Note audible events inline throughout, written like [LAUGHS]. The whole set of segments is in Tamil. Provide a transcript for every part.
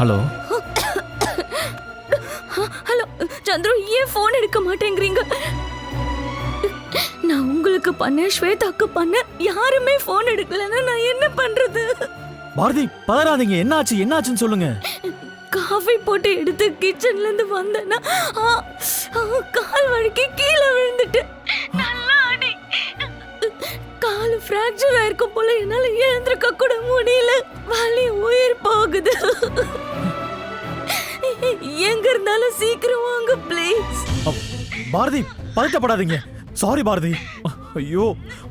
ஹலோ. ஹலோ சந்துரு ஏன் ஃபோன் எடுக்க மாட்டேங்கிறீங்க? நான் உங்களுக்கு பண்ணேன் ஸ்வேதாக்கு பண்ணேன். யாருமே ஃபோன் எடுக்கலன்னா நான் என்ன பண்றது? பாரதி பதறாதீங்க. என்னாச்சு? என்னாச்சுன்னு சொல்லுங்க. காஃபி போட்டு எடுத்து கிச்சன்ல இருந்து வந்தேன்னா கால் வழுக்கி கீழே விழுந்துட்டு. நல்லா அடி. கால் ஃப்ராக்சர் ஆயிருக்கும் போல என்னால எழுந்திருக்க கூட முடியல. பாரதி பதட்டப்படாதீங்க. சாரி பாரதி ஐயோ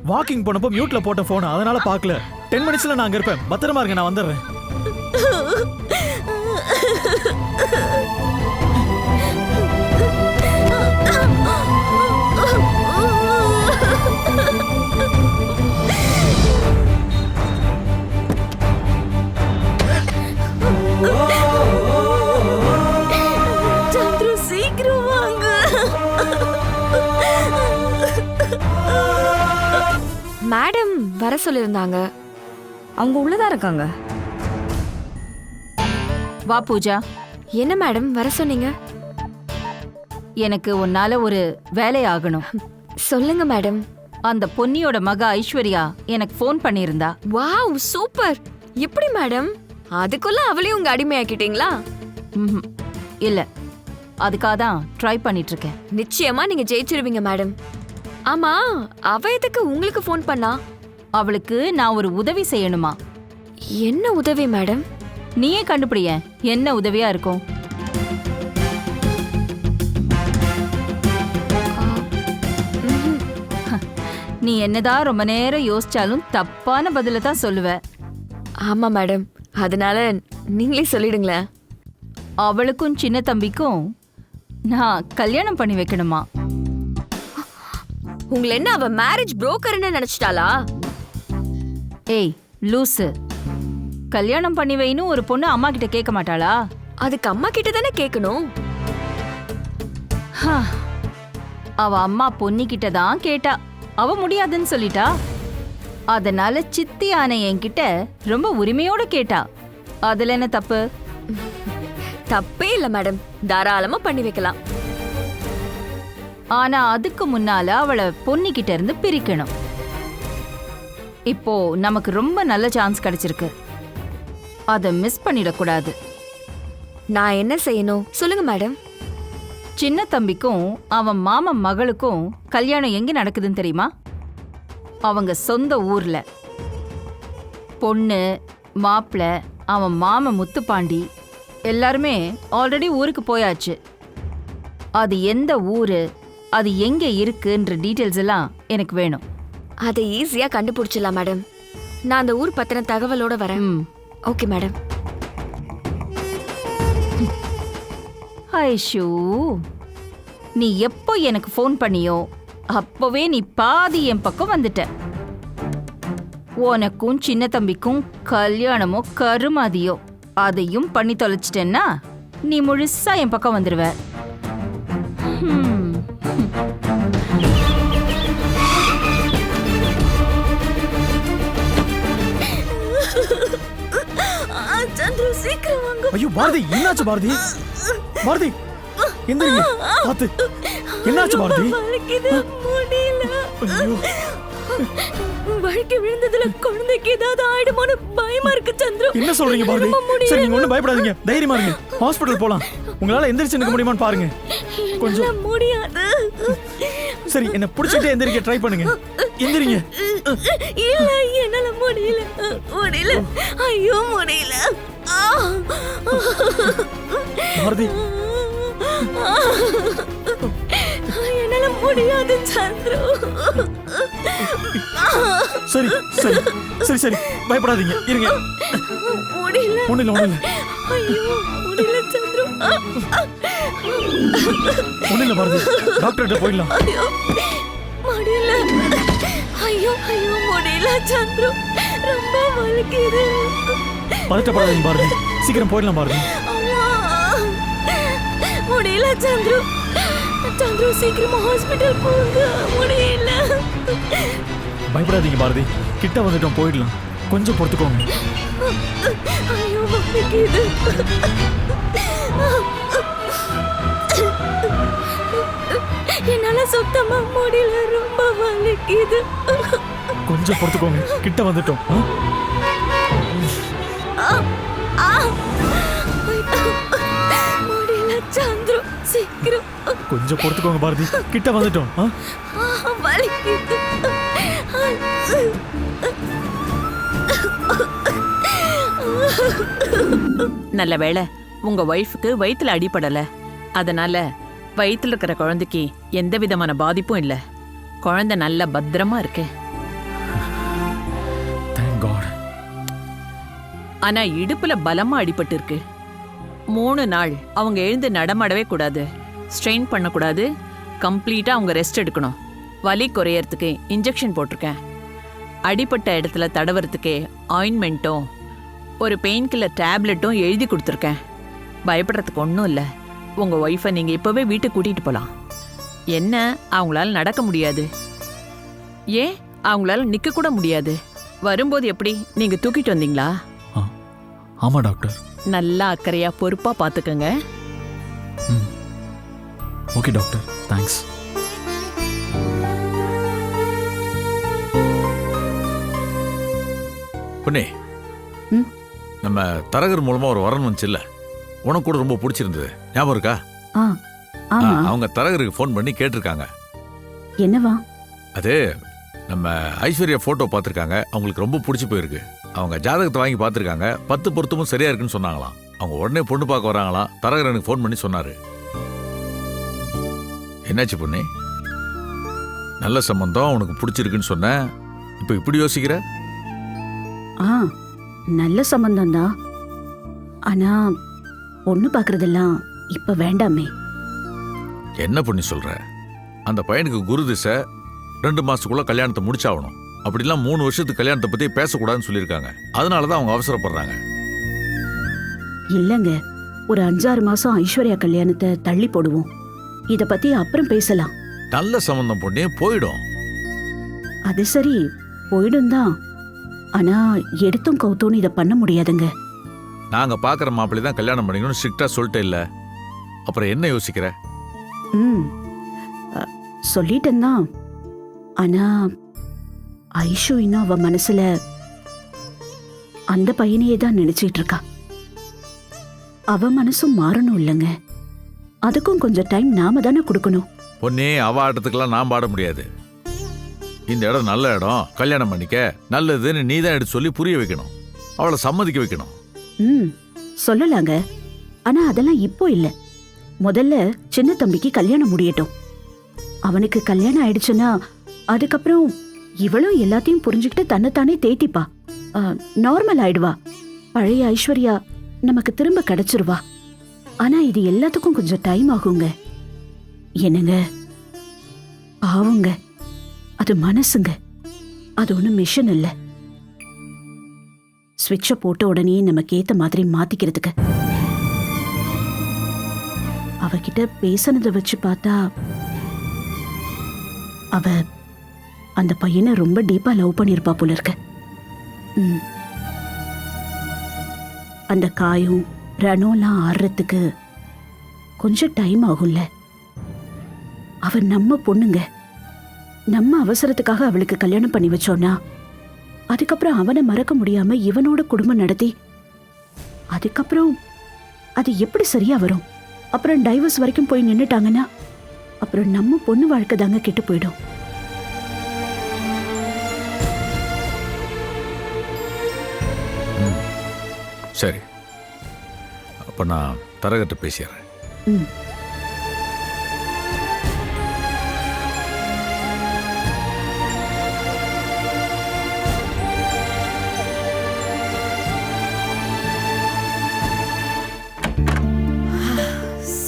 வாக்கிங் போனப்போ மியூட்ல போட்ட போன் அதனால பார்க்கல. டென் மினிட்ஸ்ல நான் அங்க இருப்பேன். பத்திரமா இருங்க நான் வந்துடுறேன். [LAUGHS] வர சொல்லியிருந்தாங்க. அவங்க உள்ளதா இருக்காங்க. வா பூஜா. என்ன மேடம் வர சொன்னீங்க? எனக்கு உன்னால ஒரு வேலை ஆகணும். சொல்லுங்க மேடம். அந்த பொன்னியோட மக ஐஸ்வர்யா எனக்கு ஃபோன் பண்ணியிருந்தா. Wow super. எப்படி மேடம்? அதுக்குள்ள அவளையும் உங்க அடிமையாக்கிட்டீங்களா. இல்ல அதுக்காக தான் ட்ரை பண்ணிட்டு இருக்கேன் நிச்சயமா நீங்க ஜெயிச்சிருவீங்க மேடம். ஆமா அவ எதுக்கு உங்களுக்கு ஃபோன் பண்ணா? அவளுக்கு நான் ஒரு உதவி செய்யணுமா? என்ன உதவி மேடம்? நீயே கண்டுபிடியேன் என்ன உதவியா இருக்கும். நீ என்னதான் ரொம்ப நேரம் யோசிச்சாலும் தப்பான பதில தான் சொல்லுவ. ஆமா மேடம். அதனால நீங்களே சொல்லிடுங்களேன். அவளுக்கும் சின்ன தம்பிக்கும் நான் கல்யாணம் பண்ணி வைக்கணுமா? உங்களை என்ன அவ மேரேஜ் புரோக்கர்னு நினைச்சிட்டாளா? ஏய் லூசு. கல்யாணம் பண்ணி வைன்னு ஒரு பொண்ணு அம்மா கிட்ட கேட்க மாட்டாளா? அதுக்கு அம்மா கிட்ட தானே கேட்கணும். ஹா. அவ அம்மா பொன்னிக்கிட்ட தான் கேட்டா. அவ முடியாதுன்னு சொல்லிட்டா? அதனால சித்தி ஆனை என்கிட்ட ரொம்ப உரிமையோட கேட்டா. அதுல என்ன தப்பு? தப்பே இல்ல மேடம். தாராளமா பண்ணி வைக்கலாம். ஆனா அதுக்கு முன்னால அவளை பொன்னிக்கிட்ட இருந்து பிரிக்கணும். இப்போ நமக்கு ரொம்ப நல்ல சான்ஸ் கிடைச்சிருக்கு. அதை மிஸ் பண்ணிடக்கூடாது. நான் என்ன செய்யணும்? சொல்லுங்க மேடம் சின்ன தம்பிக்கும் அவன் மாமன் மகளுக்கும் கல்யாணம் எங்க நடக்குதுன்னு தெரியுமா? அவங்க சொந்த ஊர்ல. பொண்ணு மாப்பிள அவன் மாமன் முத்துப்பாண்டி எல்லாருமே ஆல்ரெடி ஊருக்கு போயாச்சு. அது எந்த ஊரு அது எங்க இருக்குன்ற டீட்டெயில்ஸ் எல்லாம் எனக்கு வேணும். அதை ஈஸியா கண்டுபிடிச்சிடலாம் மேடம் நான் அந்த ஊர் பத்தின தகவலோட வரேன். ஓகே மேடம் ஐஷு நீ எப்போ எனக்கு ஃபோன் பண்ணியோ அப்பவே நீ பாதி என் பக்கம் வந்துட்ட. உனக்கும் சின்ன தம்பிக்கும் கல்யாணமோ கருமாதியோ அதையும் பண்ணி தொலைச்சிட்டேன்னா நீ முழுசா என் பக்கம் வந்துடுவ ஐயோ பாரதி என்னாச்சு பாரதி? பாரதி எந்திரிங்க பார்த்து என்னாச்சு பாரதி? ஐயோ. வழுக்கி விழுந்ததுல குழந்தைக்கு ஏதாவது ஆயிடுமோன்னு பயமா இருக்கு சந்துரு. என்ன சொல்றீங்க பாரதி. சரி நீங்க ஒண்ணும் பயப்படாதீங்க. தைரியமா இருங்க. ஹாஸ்பிடல் போலாம். உங்களால எந்திரிச்சு நிக்க முடியுமான்னு பாருங்க. கொஞ்சம். முடியாது. சரி என்ன புடிச்சிட்டே எந்திரிக்க ட்ரை பண்ணுங்க. எந்திரிங்க. இல்ல என்னால முடியல. முடியல. ஐயோ முடியல. பாரதி என்னால முடியாது சந்துரு. சரி சரி சரி சரி. பயப்படாதீங்க. இருங்க. முடியல. ஒண்ணு இல்ல ஒண்ணு இல்ல ஐயோ முடியல சந்துரு. ஒண்ணு இல்ல பாரதி டாக்டர்கிட்ட போயிடலாம். ஐயோ முடியல. ஐயோ ஐயோ முடியல சந்துரு. ரொம்ப வலிக்குது. பதட்டப்படாதீங்க பாரதி. சீக்கிரம் போயிடலாம் பாரதி. முடியல சந்துரு. சந்துரு சீக்கிரமா ஹாஸ்பிட்டல் போங்க. முடியல. பயப்படாதீங்க பாரதி. கிட்ட வந்துட்டோம் போயிடலாம். கொஞ்சம் பொறுத்துக்கோங்க. ஐயோ வலிக்குது. என்னால சுத்தமா முடியல. ரொம்ப வலிக்குது. கொஞ்சம் பொறுத்துக்கோங்க. கிட்ட வந்துட்டோம் கொஞ்சம் பொறுத்துக்கோங்க பாரதி. கிட்ட வந்துட்டோம். நல்ல வேளை உங்க ஒய்ஃபுக்கு வயித்துல அடிபடல. அதனால வயித்துல இருக்கிற குழந்தைக்கு எந்த விதமான பாதிப்பும் இல்ல. குழந்தை நல்ல பத்திரமா இருக்கு. ஆனா இடுப்புல பலமா அடிபட்டு இருக்கு. மூணு நாள் அவங்க எழுந்து நடமாடவே கூடாது. ஸ்ட்ரெயின் பண்ணக்கூடாது. கம்ப்ளீட்டா அவங்க ரெஸ்ட் எடுக்கணும். வலி குறையறதுக்கு இன்ஜெக்ஷன் போட்டிருக்கேன். அடிபட்ட இடத்துல தடவறதுக்கு ஆயின்மெண்ட்டும் ஒரு பெயின் கில்லர் டேப்லெட்டும் எழுதி கொடுத்துருக்கேன். பயப்படுறதுக்கு ஒன்றும் இல்லை. உங்க ஒய்ஃபை நீங்க இப்பவே வீட்டுக்கு கூட்டிட்டு போலாம். என்ன? அவங்களால நடக்க முடியாது. ஏன்? அவங்களால நிக்க கூட முடியாது. வரும்போது எப்படி? நீங்க தூக்கிட்டு வந்தீங்களா? ஆ. ஆமா டாக்டர். நல்லா அக்கறையா பொறுப்பா பாத்துக்கங்க. ம். ஓகே டாக்டர் தேங்க்ஸ் பொன்னே. ம்? நம்ம தரகர் மூலமா ஒரு வரன் வந்துச்சுல்ல? உனக்கு கூட ரொம்ப பிடிச்சிருந்தது. ஞாபகம் இருக்கா? ஆ ஆ, ஆமா. அவங்க தரகருக்கு ஃபோன் பண்ணி கேட்டிருக்காங்க. என்னவா? அது நம்ம ஐஸ்வர்யா போட்டோ பார்த்துருக்காங்க. அவங்களுக்கு ரொம்ப பிடிச்சி போயிருக்கு. அவங்க ஜாதகத்தை வாங்கி பார்த்துருக்காங்க. பத்து பொருத்தமும் சரியா இருக்குன்னு சொன்னாங்களாம். அவங்க உடனே பொண்ணு பார்க்க வராங்களாம். தரகர் எனக்கு ஃபோன் பண்ணி சொன்னாரு. என்னாச்சு பொண்ணே நல்ல சம்பந்தம் உனக்கு பிடிச்சிருக்குன்னு சொன்னேன் இப்போ இப்படி யோசிக்கிற? ஆ நல்ல சம்பந்தம் தான் ஆனா பொண்ணு பார்க்கறதெல்லாம் இப்ப வேண்டாமே. என்ன பண்ணி சொல்ற? அந்த பையனுக்கு குரு திசை ரெண்டு மாசத்துக்குள்ள கல்யாணத்தை முடிச்சாகணும். அப்படிலாம் மூணு வருஷத்துக்கு கல்யாணத்தை பத்தி பேசக்கூடாதுன்னு சொல்லியிருக்காங்க. அதனால தான் அவங்க அவசரப்படுறாங்க. இல்லங்க ஒரு அஞ்சாறு மாசம் ஐஸ்வர்யா கல்யாணத்தை தள்ளி போடுவோம். இத பத்தி அப்புறம் பேசலாம். நல்ல சம்பந்தம் பொண்ணே போயிடும். அது சரி போயிடும் தான் ஆனா எடுத்தும் கவுத்தோன்னு இத பண்ண முடியாதுங்க. நாங்க பாக்குற மாப்பிள்ளை தான் கல்யாணம் பண்ணிக்கணும்னு ஸ்ட்ரிக்டா சொல்லிட்டே இல்ல. அப்புறம் என்ன யோசிக்கிற? ம். சொல்லிட்டேன் தான் ஆனா ஐஷு இன்னும் அவ மனசுல அந்த பையனையே தான் நினைச்சிட்டு இருக்கா. அவ மனசும் மாறணும் இல்லைங்க. அதுக்கும் கொஞ்சம் டைம் நாம தானே கொடுக்கணும். பொண்ணே அவ ஆட்டத்துக்கெல்லாம் நான் பாட முடியாது. இந்த இடம் நல்ல இடம். கல்யாணம் பண்ணிக்க. நல்லதுன்னு நீ தான் எடுத்து சொல்லி புரிய வைக்கணும். அவளை சம்மதிக்க வைக்கணும். ம் சொல்லலாங்க. ஆனா அதெல்லாம் இப்போ இல்ல. முதல்ல சின்ன தம்பிக்கு கல்யாணம் முடியட்டும். அவனுக்கு கல்யாணம் ஆயிடுச்சுன்னா அதுக்கப்புறம் இவளும் எல்லாத்தையும் புரிஞ்சுக்கிட்டு தன்னைத்தானே தேத்திப்பா. நார்மல் ஆயிடுவா. பழைய ஐஸ்வர்யா நமக்கு திரும்ப கிடைச்சிருவா. ஆனா இது எல்லாத்துக்கும் கொஞ்சம் டைம் ஆகுங்க. என்னங்க? பாவுங்க. அது மனசுங்க. அது ஒன்றும் மிஷின் இல்லை. ஸ்விட்சை போட்ட உடனே நமக்கு ஏற்ற மாதிரி மாத்திக்கிறதுக்கு. அவகிட்ட பேசினதை வச்சு பார்த்தா அவ அந்த பையனை ரொம்ப டீப்பா லவ் பண்ணியிருப்பா போல இருக்க. அந்த காயும் ரனோலாம் ஆடுறதுக்கு கொஞ்சம் டைம் ஆகும்ல? அவன் நம்ம பொண்ணுங்க. நம்ம அவசரத்துக்காக அவளுக்கு கல்யாணம் பண்ணி வச்சோன்னா அதுக்கப்புறம் அவனை மறக்க முடியாம இவனோட குடும்பம் நடத்தி அதுக்கப்புறம் அது எப்படி சரியா வரும்? அப்புறம் டைவர்ஸ் வரைக்கும் போய் நின்னுட்டாங்கன்னா அப்புறம் நம்ம பொண்ணு வாழ்க்கை தாங்க கெட்டு போயிடும். சரி. அப்ப நான் தரகர்கிட்ட பேசிடுறேன். ம்.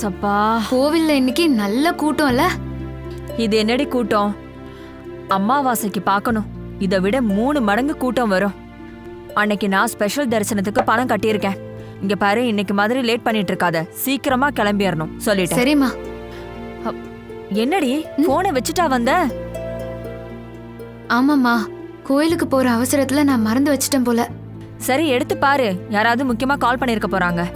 சப்பா. கோவில்ல இன்னைக்கு நல்ல கூட்டம்ல? இது என்னடி கூட்டம்? அமாவாசைக்கு பார்க்கணும். இதை விட மூணு மடங்கு கூட்டம் வரும். அன்னைக்கு நான் ஸ்பெஷல் தரிசனத்துக்கு பணம் கட்டியிருக்கேன். இங்க பாரு இன்னைக்கு மாதிரி லேட் பண்ணிட்டு இருக்காத சீக்கிரமா கிளம்பிடணும். சொல்லிட்டேன். சரிம்மா. என்னடி? போனை வச்சுட்டா வந்த? ஆமாம்மா. கோயிலுக்கு போற அவசரத்துல நான் மறந்து வச்சிட்டேன் போல. சரி எடுத்து பாரு. யாராவது முக்கியமா கால் பண்ணிருக்க போறாங்க.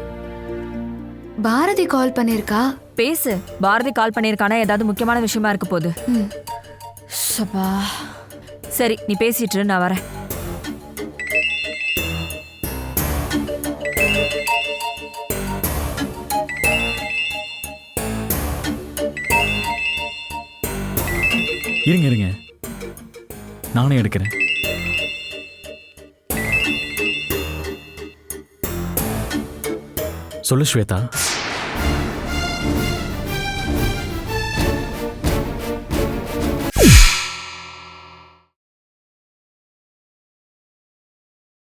பாரதி கால் பண்ணிருக்கா? பேசு. பாரதி கால் பண்ணிருக்கானா? ஏதாவது முக்கியமான விஷயமா இருக்க போகுது. ம். சபா. சரி நீ பேசிட்டு இரு, நான் வரேன். இருங்க இருங்க. நானே எடுக்கிறேன். சொல்லு ஸ்வேதா.